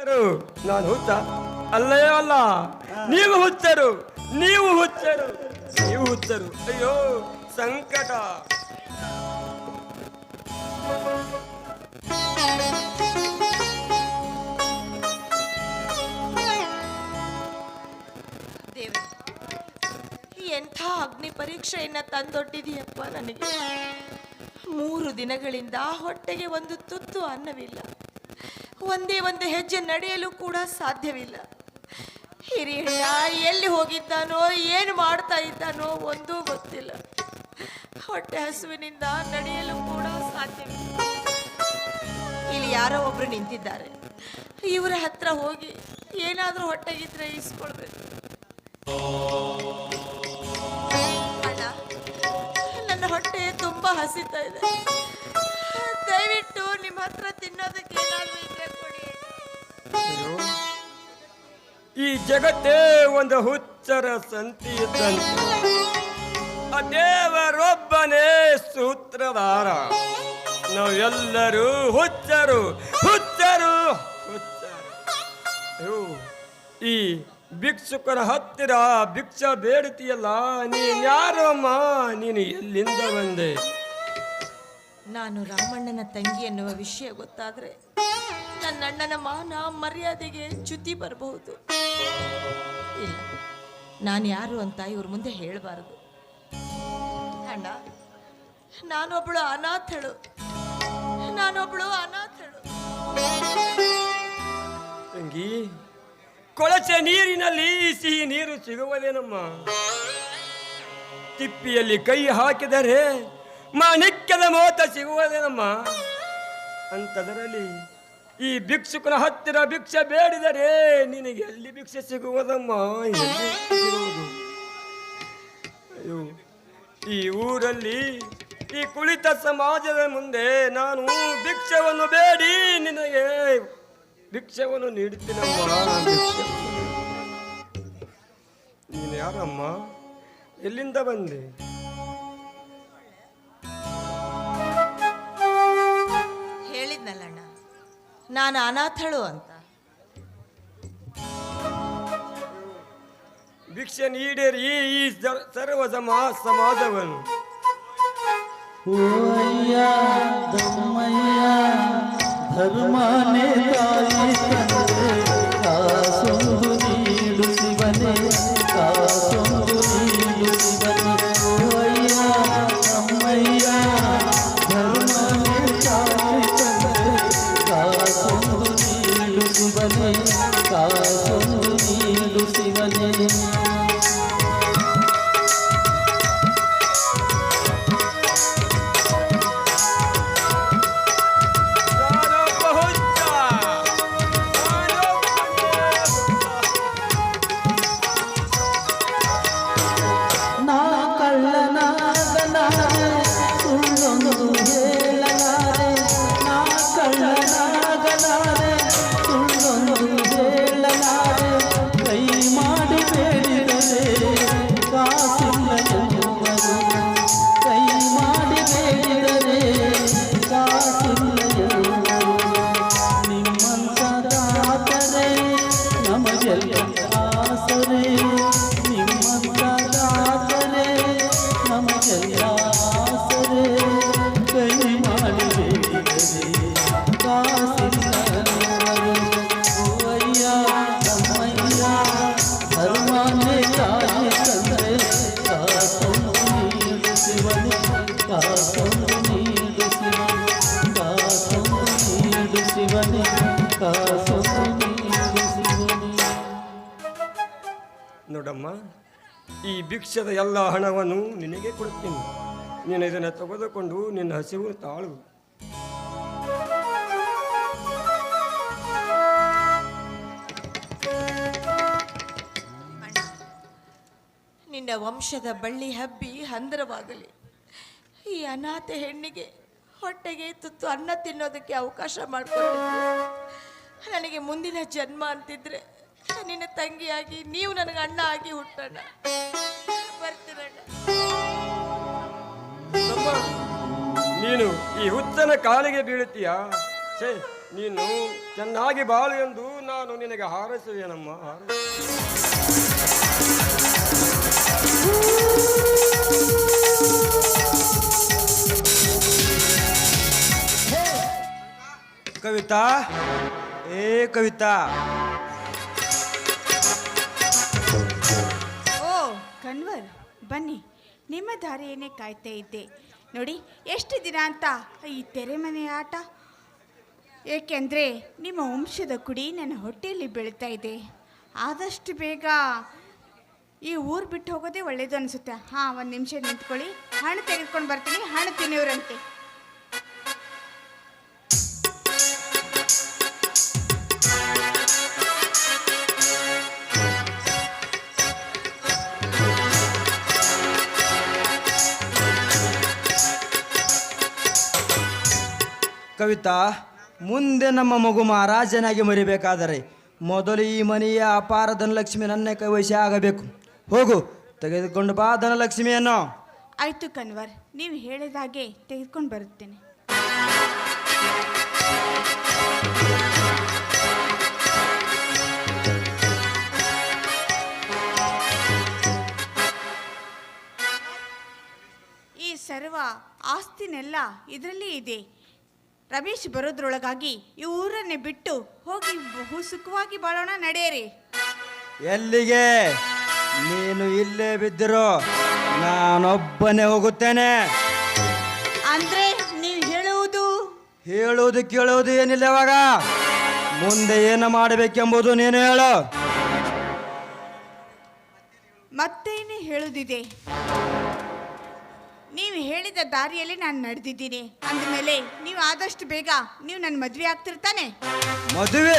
ನಾನು ಹುಚ್ಚ? ಅಲ್ಲೇ ಅಲ್ಲ. ನೀವು ಹುಚ್ಚರು. ನೀವು ಹುಚ್ಚರು. ನೀವು ಹುಚ್ಚರು. ಅಯ್ಯೋ, ಸಂಕಟ. ಎಂಥ ಅಗ್ನಿ ಪರೀಕ್ಷೆಯನ್ನ ತಂದೊಡ್ಡಿದೆಯಪ್ಪ ನನಗೆ? ಮೂರು ದಿನಗಳಿಂದ ಹೊಟ್ಟೆಗೆ ಒಂದು ತುತ್ತು ಅನ್ನವಿಲ್ಲ. ಒಂದೇ ಒಂದು ಹೆಜ್ಜೆ ನಡೆಯಲು ಕೂಡ ಸಾಧ್ಯವಿಲ್ಲ. ಹಿರಿಯ ಎಲ್ಲಿ ಹೋಗಿದ್ದಾನೋ, ಏನು ಮಾಡ್ತಾ ಇದ್ದಾನೋ ಒಂದೂ ಗೊತ್ತಿಲ್ಲ. ಹೊಟ್ಟೆ ಹಸುವಿನಿಂದ ನಡೆಯಲು ಕೂಡ ಸಾಧ್ಯವಿಲ್ಲ. ಇಲ್ಲಿ ಯಾರೋ ಒಬ್ರು ನಿಂತಿದ್ದಾರೆ. ಇವರ ಹತ್ರ ಹೋಗಿ ಏನಾದರೂ ಹೊಟ್ಟೆಗಿದ್ರೆ ಇಸ್ಕೊಳ್ಬೇಕು. ನನ್ನ ಹೊಟ್ಟೆ ತುಂಬಾ ಹಸಿತಾ ಇದೆ. ದಯವಿಟ್ಟು ನಿಮ್ಮ ಹತ್ರ ತಿನ್ನೋದಕ್ಕೆ ಈ ಜಗತ್ತೇ ಒಂದು ಹುಚ್ಚರ ಸಂತಿ ಇದ್ದಂತೆ. ಆ ದೇವರೊಬ್ಬನೇ ಸೂತ್ರಧಾರ ನಾವೆಲ್ಲರೂ ಹುಚ್ಚರು ಹುಚ್ಚರು ಹುಚ್ಚರು. ಈ ಭಿಕ್ಷುಕರ ಹತ್ತಿರ ಭಿಕ್ಷ ಬೇಡುತ್ತೀಯಲ್ಲ, ನೀನ್ ಯಾರಮ್ಮ ನೀನು ಎಲ್ಲಿಂದ ಬಂದೆ? ನಾನು ರಾಮಣ್ಣನ ತಂಗಿ ಎನ್ನುವ ವಿಷಯ ಗೊತ್ತಾದ್ರೆ ನನ್ನ ಅಣ್ಣನ ಮಾನ ಮರ್ಯಾದೆಗೆ ಚ್ಯುತಿ ಬರಬಹುದು. ಇಲ್ಲ, ನಾನು ಯಾರು ಅಂತ ಇವ್ರ ಮುಂದೆ ಹೇಳಬಾರದು. ಅಣ್ಣ, ನಾನೊಬ್ಳು ಅನಾಥಳು. ನಾನೊಬ್ಳು ಅನಾಥಳು. ತಂಗಿ, ಕೊಳಚೆ ನೀರಿನಲ್ಲಿ ಸಿಹಿ ನೀರು ಸಿಗುವುದೇನಮ್ಮ? ತಿಪ್ಪಿಯಲ್ಲಿ ಕೈ ಹಾಕಿದರೆ ಮಾಣಿಕ್ಯದ ಮೋತ ಸಿಗುವುದೇನಮ್ಮ? ಅಂಥದರಲ್ಲಿ ಈ ಭಿಕ್ಷುಕನ ಹತ್ತಿರ ಭಿಕ್ಷೆ ಬೇಡಿದರೆ ನಿನಗೆ ಎಲ್ಲಿ ಭಿಕ್ಷೆ ಸಿಗುವುದಮ್ಮ? ಎಲ್ಲಿ ಅಯ್ಯೋ, ಈ ಊರಲ್ಲಿ ಈ ಕುಳಿತ ಸಮಾಜದ ಮುಂದೆ ನಾನು ಭಿಕ್ಷವನ್ನು ಬೇಡಿ, ನಿನಗೆ ಭಿಕ್ಷವನ್ನು ನೀಡುತ್ತೀನಮ್ಮ. ನೀನು ಯಾರಮ್ಮ? ಎಲ್ಲಿಂದ ಬಂದೆ? ನಾನು ಅನಾಥಳು ಅಂತ. ಭಿಕ್ಷೆ ಈಡೇರಿ ಈ ಸ- ಸರ್ವ ಸಮಾ ಸಮಾಜವನ್ನು. ಧರ್ಮನೇ ತಾಯಿ ನೋಡಮ್ಮ, ಈ ಭಿಕ್ಷದ ಎಲ್ಲ ಹಣವನ್ನು ನಿನಗೆ ಕೊಡುತ್ತೀನಿ. ನೀನು ಇದನ್ನು ತೆಗೆದುಕೊಂಡು ನಿನ್ನ ಹಸಿವು ತಾಳು. ನಿನ್ನ ವಂಶದ ಬಳ್ಳಿ ಹಬ್ಬಿ ಹಂದರವಾಗಲಿ. ಈ ಅನಾಥ ಹೆಣ್ಣಿಗೆ ಹೊಟ್ಟೆಗೆ ತುತ್ತು ಅನ್ನ ತಿನ್ನೋದಕ್ಕೆ ಅವಕಾಶ ಮಾಡಿಕೊಂಡು ನನಗೆ ಮುಂದಿನ ಜನ್ಮ ಅಂತಿದ್ರೆ ನಿನ್ನ ತಂಗಿಯಾಗಿ, ನೀವು ನನಗೆ ಅಣ್ಣ ಆಗಿ ಹುಟ್ಟೋಣ. ನೀನು ಈ ಹುಚ್ಚನ ಕಾಲಿಗೆ ಬೀಳುತ್ತೀಯಾ? ಛೇ, ನೀನು ಚೆನ್ನಾಗಿ ಬಾಳು ಎಂದು ನಾನು ನಿನಗೆ ಹಾರೈಸುವೇನಮ್ಮ ಕವಿತಾ, ಏ ಕವಿತಾ ಕಣ್ವರ್, ಬನ್ನಿ, ನಿಮ್ಮ ದಾರಿಯನ್ನೇ ಕಾಯ್ತಾ ಇದ್ದೆ. ನೋಡಿ, ಎಷ್ಟು ದಿನ ಅಂತ ಈ ತೆರೆಮನೆ ಆಟ? ಏಕೆಂದರೆ ನಿಮ್ಮ ವಂಶದ ಕುಡಿ ನನ್ನ ಹೊಟ್ಟೆಯಲ್ಲಿ ಬೆಳೀತಾ ಇದೆ. ಆದಷ್ಟು ಬೇಗ ಈ ಊರು ಬಿಟ್ಟು ಹೋಗೋದೇ ಒಳ್ಳೇದು ಅನಿಸುತ್ತೆ. ಹಾಂ, ಒಂದು ನಿಮಿಷ ನಿಂತ್ಕೊಳ್ಳಿ. ಹಣ್ಣು ತೆಗೆದುಕೊಂಡು ಬರ್ತೀನಿ. ಹಣ್ಣು ತಿನ್ನೋರಂತೆ ಕವಿತಾ, ಮುಂದೆ ನಮ್ಮ ಮಗು ಮಹಾರಾಜನಾಗಿ ಮರಿಬೇಕಾದರೆ ಮೊದಲು ಈ ಮನೆಯ ಅಪಾರ ಧನಲಕ್ಷ್ಮಿ ನನ್ನ ಕೈವಶ ಆಗಬೇಕು. ಹೋಗು, ತೆಗೆದುಕೊಂಡು ಬಾ ಧನಲಕ್ಷ್ಮಿಯನ್ನು. ಆಯ್ತು ಕನ್ವರ್, ನೀವು ಹೇಳಿದಾಗೆ ತೆಗೆದುಕೊಂಡು ಬರುತ್ತೇನೆ. ಈ ಸರ್ವ ಆಸ್ತಿನೆಲ್ಲ ಇದರಲ್ಲಿ ಇದೆ. ರಮೇಶ್ ಬರೋದ್ರೊಳಗಾಗಿ ಈ ಊರನ್ನೇ ಬಿಟ್ಟು ಹೋಗಿ ಬಹು ಸುಖವಾಗಿ ಬಾಳೋಣ ನಡೆಯರಿ. ಎಲ್ಲಿಗೆ? ನೀನು ಇಲ್ಲೇ ಬಿದ್ದಿರೋ ನಾನೊಬ್ಬನೇ ಹೋಗುತ್ತೇನೆ. ಅಂದ್ರೆ ನೀವು ಹೇಳುವುದು? ಹೇಳುವುದು ಕೇಳುವುದು ಏನಿಲ್ಲ ಇವಾಗ. ಮುಂದೆ ಏನು ಮಾಡಬೇಕೆಂಬುದು ನೀನು ಹೇಳು. ಮತ್ತೇನು ಹೇಳುವುದಿದೆ ನೀವು ಹೇಳಿದ ದಾರಿಯಲ್ಲಿ ನಾನು ನಡೆದಿದ್ದೀನಿ. ಅಂದಮೇಲೆ ನೀವು ಆದಷ್ಟು ಬೇಗ ನೀವು ನನ್ನ ಮದುವೆ ಆಗ್ತಿರ್ತಾನೆ ಮದುವೆ?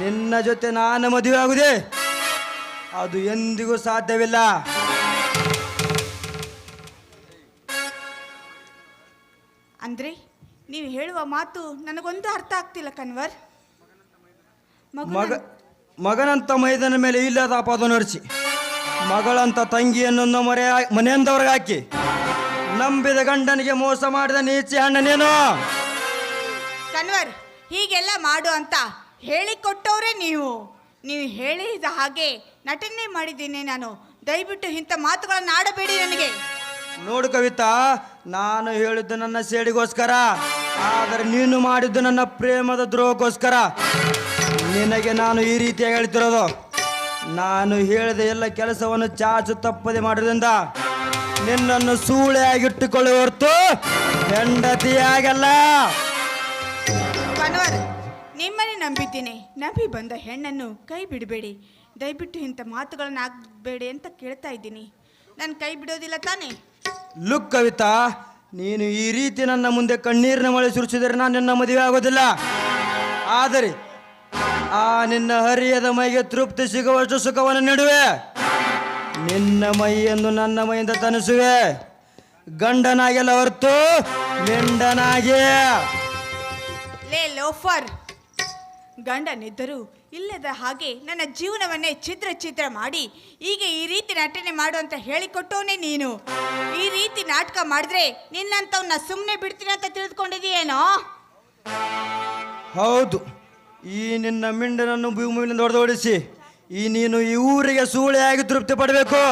ನಿನ್ನ ಜೊತೆ ನಾನು ಮದುವೆ ಆಗುದೇ? ಅದು ಎಂದಿಗೂ ಸಾಧ್ಯವಿಲ್ಲ. ಅಂದ್ರೆ ನೀವು ಹೇಳುವ ಮಾತು ನನಗೊಂದು ಅರ್ಥ ಆಗ್ತಿಲ್ಲ ಕನ್ವರ್. ಮಗು ಮಗನಂತ ಮೈದಾನ ಮೇಲೆ ಇಲ್ಲದ ಅಪದ ನರಿಸಿ ಮಗಳಂತ ತಂಗಿಯನ್ನು ಮರೆ ಮನೆಯಂದವ್ರಿಗೆ ಹಾಕಿ. ನಂಬಿದ ಗಂಡನಿಗೆ ಮೋಸ ಮಾಡಿದ ನೀಚಿ ಅಣ್ಣನೇನು ನೀನು. ಕನ್ವರ್ ಹೀಗೆಲ್ಲ ಮಾಡು ಅಂತ ಹೇಳಿಕೊಟ್ಟವ್ರೆ ನೀವು. ನೀವು ಹೇಳಿದ ಹಾಗೆ ನಟನೆ ಮಾಡಿದ್ದೀನಿ ನಾನು. ದಯವಿಟ್ಟು ಇಂಥ ಮಾತುಗಳನ್ನು ಆಡಬೇಡಿ ನನಗೆ. ನೋಡು ಕವಿತಾ ನಾನು ಹೇಳಿದ್ದು ನನ್ನ ಸೇಡಿಗೋಸ್ಕರ ಆದರೆ ನೀನು ಮಾಡಿದ್ದು ನನ್ನ ಪ್ರೇಮದ ದ್ರೋಹಕ್ಕೋಸ್ಕರ. ನಿನಗೆ ನಾನು ಈ ರೀತಿಯಾಗಿ ಹೇಳ್ತಿರೋದು. ನಾನು ಹೇಳಿದ ಎಲ್ಲ ಕೆಲಸವನ್ನು ಚಾಚು ತಪ್ಪದೆ ಮಾಡೋದ್ರಿಂದ ನಿನ್ನನ್ನು ಸೂಳೆಯಾಗಿಟ್ಟುಕೊಳ್ಳುವ ಹೊರತು ಹೆಂಡತಿಯಾಗಲ್ಲ. ಕನ್ವರ್ ನಿಮ್ಮನ್ನೇ ನಂಬಿದ್ದೀನಿ. ನಂಬಿ ಬಂದ ಹೆಣ್ಣನ್ನು ಕೈ ಬಿಡಬೇಡಿ. ದಯವಿಟ್ಟು ಇಂಥ ಮಾತುಗಳನ್ನು ಆಗಬೇಡಿ ಅಂತ ಕೇಳ್ತಾ ಇದ್ದೀನಿ. ನಾನು ಕೈ ಬಿಡೋದಿಲ್ಲ ತಾನೇ? ಲುಕ್ ಕವಿತಾ ನೀನು ಈ ರೀತಿ ನನ್ನ ಮುಂದೆ ಕಣ್ಣೀರಿನ ಮಳೆ ಸುರಿಸಿದರೆ ನಾನು ನಿನ್ನ ಮದುವೆ ಆಗೋದಿಲ್ಲ. ಆದರೆ ಆ ನಿನ್ನ ಹರಿಯದ ಮೈಗೆ ತೃಪ್ತಿ ಸಿಗುವಷ್ಟು ಸುಖವನ್ನು ನೀಡುವೆ. ನಿನ್ನ ಮೈಯನ್ನು ನನ್ನ ಮೈಯಿಂದ ತನಿಸುವೆ. ಗಂಡನಾಗೆಲ್ಲ ಹೊರತು ಮಿಂಡನಾಗಿ ಲೇ ಲೋಫರ್ ಗಂಡನಿದ್ದರೂ ಇಲ್ಲದ ಹಾಗೆ ನನ್ನ ಜೀವನವನ್ನೇ ಚಿತ್ರ ಚಿತ್ರ ಮಾಡಿ ಈಗ ಈ ರೀತಿ ನಟನೆ ಮಾಡು ಅಂತ ಹೇಳಿಕೊಟ್ಟವನೇ ನೀನು. ಈ ರೀತಿ ನಾಟಕ ಮಾಡಿದ್ರೆ ನಿನ್ನಂತವನ್ನ ಸುಮ್ಮನೆ ಬಿಡ್ತೀನಿ ಅಂತ ತಿಳಿದುಕೊಂಡಿದೀಯೇನೋ ಹೌದು. ಈ ನಿನ್ನ ಮಿಂಡನನ್ನು ಭೂಮಿಯಿಂದ ಹೊಡೆದೋಡಿಸಿ. ಈ ನೀನು ಈ ಊರಿಗೆ ಸೂಳೆಯಾಗಿ ತೃಪ್ತಿ ಪಡಬೇಕು.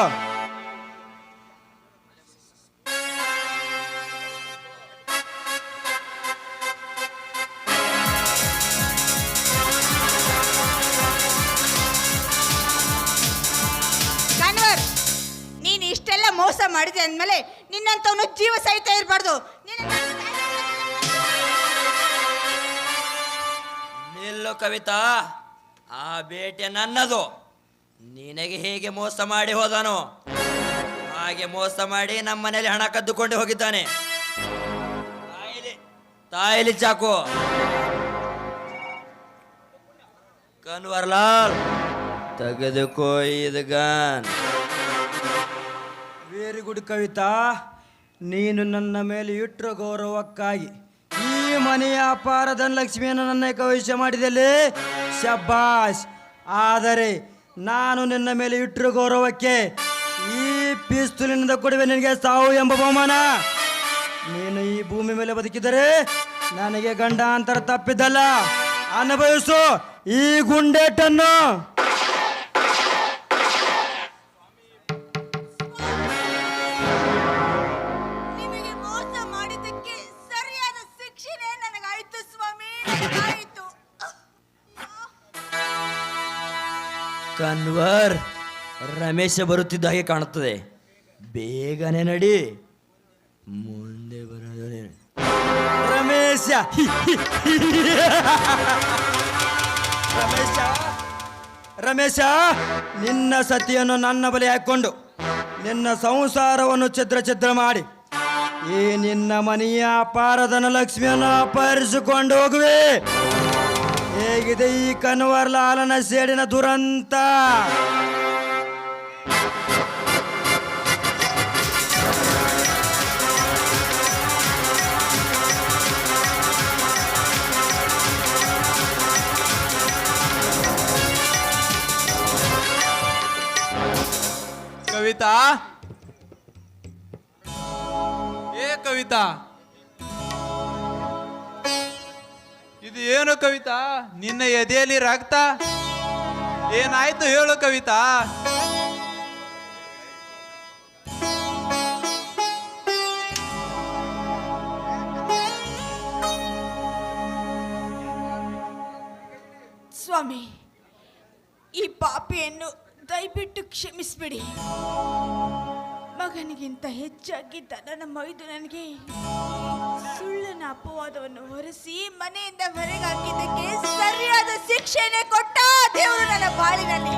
ನೀನು ಇಷ್ಟೆಲ್ಲ ಮೋಸ ಮಾಡಿದೆ ಅಂದಮೇಲೆ ನಿನ್ನಂತವನು ಜೀವ ಸಹಿತ ಇರಬಾರ್ದು. ಕವಿತಾ, ಆ ಬೇಟೆ ನನ್ನದು. ನಿನಗೆ ಹೇಗೆ ಮೋಸ ಮಾಡಿ ಹೋದನು? ಹಾಗೆ ಮೋಸ ಮಾಡಿ ನಮ್ಮ ಮನೇಲಿ ಹಣ ಕದ್ದುಕೊಂಡು ಹೋಗಿದ್ದಾನೆ. ತಾಯಿಲಿ ತಾಯಿಲಿ ಚಾಕು. ಕನ್ವರ್ಲಾಲ್, ತೆಗೆದುಕೋ ಇದು ಗನ್. ವೆರಿ ಗುಡ್ ಕವಿತಾ, ನೀನು ನನ್ನ ಮೇಲೆ ಇಟ್ಟರು ಗೌರವಕ್ಕಾಗಿ. ಮನೆಯ ಅಪಾರ ಧನಲಕ್ಷ್ಮಿಯನ್ನು ನನ್ನ ಕವಶ ಮಾಡಿದಲ್ಲಿ ಶಬ್ಬಾಷ್, ಆದರೆ ನಾನು ನಿನ್ನ ಮೇಲೆ ಇಟ್ಟರು ಗೌರವಕ್ಕೆ ಈ ಪಿಸ್ತೂಲಿನಿಂದ ಕೊಡುವೆ ನಿನಗೆ ಸಾವು ಎಂಬ ಬಹುಮಾನ. ನೀನು ಈ ಭೂಮಿ ಮೇಲೆ ಬದುಕಿದರೆ ನನಗೆ ಗಂಡಾಂತರ ತಪ್ಪಿದ್ದಲ್ಲ. ಅನುಭವಿಸು ಈ ಗುಂಡೇಟನ್ನು. ಕನ್ವರ್ ರಮೇಶ ಬರುತ್ತಿದ್ದ ಹಾಗೆ ಕಾಣುತ್ತದೆ. ಬೇಗನೆ ನಡಿ. ಮುಂದೆ ಬರೋದೇ ರಮೇಶ! ರಮೇಶ! ರಮೇಶ! ನಿನ್ನ ಸತಿಯನ್ನು ನನ್ನ ಬಳಿ ಹಾಕ್ಕೊಂಡು ನಿನ್ನ ಸಂಸಾರವನ್ನು ಛಿದ್ರ ಛಿದ್ರ ಮಾಡಿ ಈ ನಿನ್ನ ಮನೆಯ ಅಪಾರಧನ ಲಕ್ಷ್ಮಿಯನ್ನು ಅಪಹರಿಸಿಕೊಂಡು ಹೋಗುವೆ. ಹೇಗಿದೆ ಈ ಕನ್ವರ್ ಲಾಲನ ಸೇಡಿನ ದುರಂತ? ಕವಿತಾ? ಏ ಕವಿತಾ? ಏನು ಕವಿತಾ? ನಿನ್ನ ಎದೆಯಲ್ಲಿ ರಕ್ತ? ಏನಾಯ್ತು ಹೇಳು ಕವಿತಾ? ಸ್ವಾಮಿ, ಈ ಪಾಪಿಯನ್ನು ದಯವಿಟ್ಟು ಕ್ಷಮಿಸ್ಬಿಡಿ. ಮಗನಿಗಿಂತ ಹೆಚ್ಚಾಗಿ ನನ್ನ ಮೈದು ನನಗೆ. ಅಪವಾದವನ್ನು ಹೊರಿಸಿ ಮನೆಯಿಂದ ಹೊರಗೆ ಹಾಕಿದ್ದಕ್ಕೆ ಸರಿಯಾದ ಶಿಕ್ಷೆನೆ ಕೊಟ್ಟ ದೇವರು ನನ್ನ ಬಾಳಿನಲ್ಲಿ.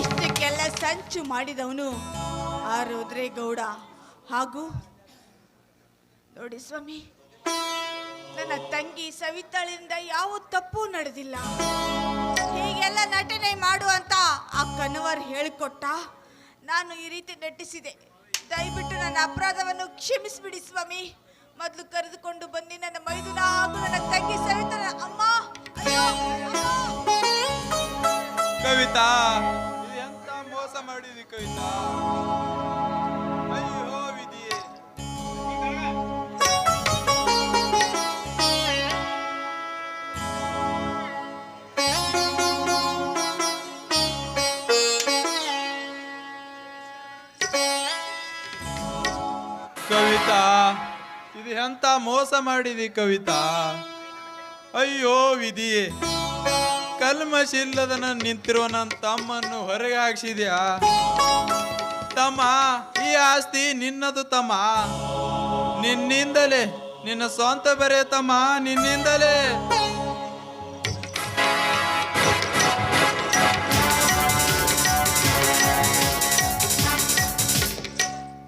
ಇಷ್ಟಕ್ಕೆಲ್ಲ ಸಂಚು ಮಾಡಿದವನು ಆ ರುದ್ರೇಗೌಡ. ಹಾಗೂ ನೋಡಿ ಸ್ವಾಮಿ, ನನ್ನ ತಂಗಿ ಸವಿತಾಳಿಂದ ಯಾವ ತಪ್ಪು ನಡೆದಿಲ್ಲ. ಹೀಗೆಲ್ಲ ನಟನೆ ಮಾಡು ಅಂತ ಆ ಕನವರ್ ಹೇಳಿಕೊಟ್ಟ ನಾನು ಈ ರೀತಿ ನಟಿಸಿದೆ. ದಯವಿಟ್ಟು ನನ್ನ ಅಪರಾಧವನ್ನು ಕ್ಷಮಿಸಿಬಿಡಿ ಸ್ವಾಮಿ. ಮೊದಲು ಕರೆದುಕೊಂಡು ಬನ್ನಿ, ನನ್ನ ಮೈದುನ ಹಾಗೂ ನನ್ನ ತಂಗಿ ಸವಿತಾಳ ಅಮ್ಮ. ಕವಿತಾ ಎಂತ ಮೋಸ ಮಾಡಿದಿ ಕವಿತಾ? ಅಯ್ಯೋ ಕವಿತಾ. ಎಂತ ಮೋಸ ಮಾಡಿದಿ ಕವಿತಾ? ಅಯ್ಯೋ ವಿಧಿಯೇ, ಕಲ್ಮಶಿಲ್ಲದನ ನಿಂತಿರುವ ನನ್ನ ತಮ್ಮನ್ನು ಹೊರಗೆ ಹಾಕ್ಸಿದ್ಯಾ? ತಮ್ಮ, ಈ ಆಸ್ತಿ ನಿನ್ನದು ತಮ್ಮ. ನಿನ್ನಿಂದಲೇ, ನಿನ್ನ ಸ್ವಂತ ಬರೆ ತಮ್ಮ, ನಿನ್ನಿಂದಲೇ.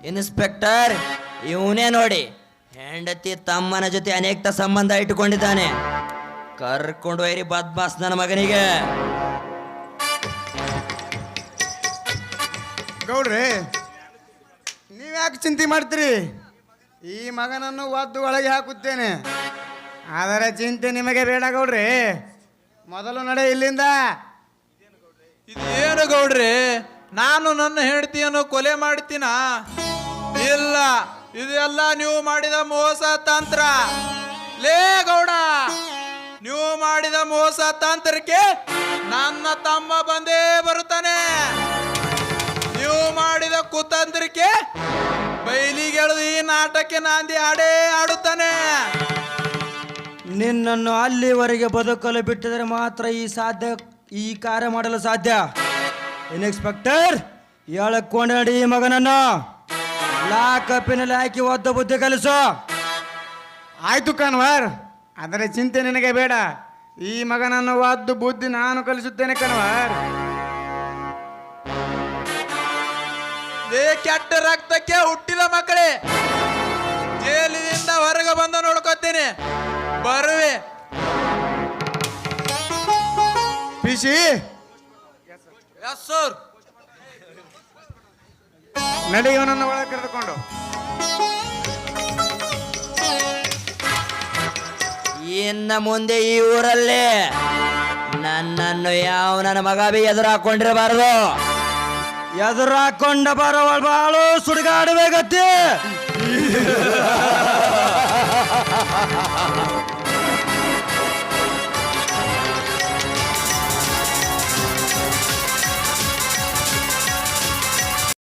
ಇನ್ಸ್ಪೆಕ್ಟರ್, ಇವನೇ ನೋಡಿ. ಹೆಂಡತಿ ತಮ್ಮನ ಜೊತೆ ಅನೇಕ ಸಂಬಂಧ ಇಟ್ಟುಕೊಂಡಿದ್ದಾನೆ. ಕರ್ಕೊಂಡು ಹೋಯ್ರಿ ಬದ್ಮಾಸ್ ನನ್ನ ಮಗನಿಗೆ. ಗೌಡ್ರಿ ನೀವ್ಯಾಕೆ ಚಿಂತೆ ಮಾಡ್ತೀರಿ? ಈ ಮಗನನ್ನು ಒದ್ದು ಒಳಗೆ ಹಾಕುತ್ತೇನೆ. ಆದರೆ ಚಿಂತೆ ನಿಮಗೆ ಬೇಡ ಗೌಡ್ರಿ. ಮೊದಲು ನಡೆ ಇಲ್ಲಿಂದ. ಇದೇನು ಏನು ಗೌಡ್ರಿ? ನಾನು ನನ್ನ ಹೆಂಡತಿಯನ್ನು ಕೊಲೆ ಮಾಡ್ತೀನ? ಇಲ್ಲ. ಇದೆಲ್ಲ ನೀವು ಮಾಡಿದ ಮೋಸ ತಂತ್ರ. ಲೇ ಗೌಡ, ನೀವು ಮಾಡಿದ ಮೋಸ ತಂತ್ರಕ್ಕೆ ನನ್ನ ತಮ್ಮ ಬಂದೇ ಬರುತ್ತಾನೆ. ನೀವು ಮಾಡಿದ ಕುತಂತ್ರಕ್ಕೆ ಬೈಲಿಗೆಳೆದು ಈ ನಾಟಕ್ಕೆ ನಾಂದಿ ಆಡೇ ಆಡುತ್ತಾನೆ ನಿನ್ನನ್ನು ಅಲ್ಲಿವರೆಗೆ ಬದುಕಲು ಬಿಟ್ಟಿದರೆ ಮಾತ್ರ ಈ ಸಾಧ್ಯ, ಈ ಕಾರ್ಯ ಮಾಡಲು ಸಾಧ್ಯ. ಇನ್ಸ್ಪೆಕ್ಟರ್ ಎಳಕೊಂಡು ನಡಿ ಈ ಕಪ್ಪಿನಲ್ಲಿ ಹಾಕಿ ಒದ್ದ ಬುದ್ಧಿ ಕಲಿಸು. ಆಯ್ತು ಕನ್ವರ್ ಅದರ ಚಿಂತೆ ನಿನಗೆ ಬೇಡ. ಈ ಮಗನನ್ನು ಒದ್ದು ಬುದ್ಧಿ ನಾನು ಕಲಿಸುತ್ತೇನೆ ಕಣ್ವರ್ ಲೇ ಕೆಟ್ಟ ರಕ್ತಕ್ಕೆ ಹುಟ್ಟಿದ ಮಕ್ಕಳೇ ಜೈಲಿನಿಂದ ಹೊರಗೆ ಬಂದು ನೋಡ್ಕೊತೀನಿ. ಬರುವೆ. ಪಿಸಿ ಎಸ್ ಸರ್ ನಡಿ ಇವನನ್ನು ಒಳಗೆ ಕರೆದುಕೊಂಡು. ಇನ್ನು ಮುಂದೆ ಈ ಊರಲ್ಲಿ ನನ್ನನ್ನು ಯಾವ ನನ್ನ ಮಗ ಬಿ ಎದುರು ಹಾಕೊಂಡಿರಬಾರದು ಎದುರು ಹಾಕೊಂಡ ಬರೋವಳ ಬಾಳು ಸುಡುಗಾಡಬೇಕತ್ತೆ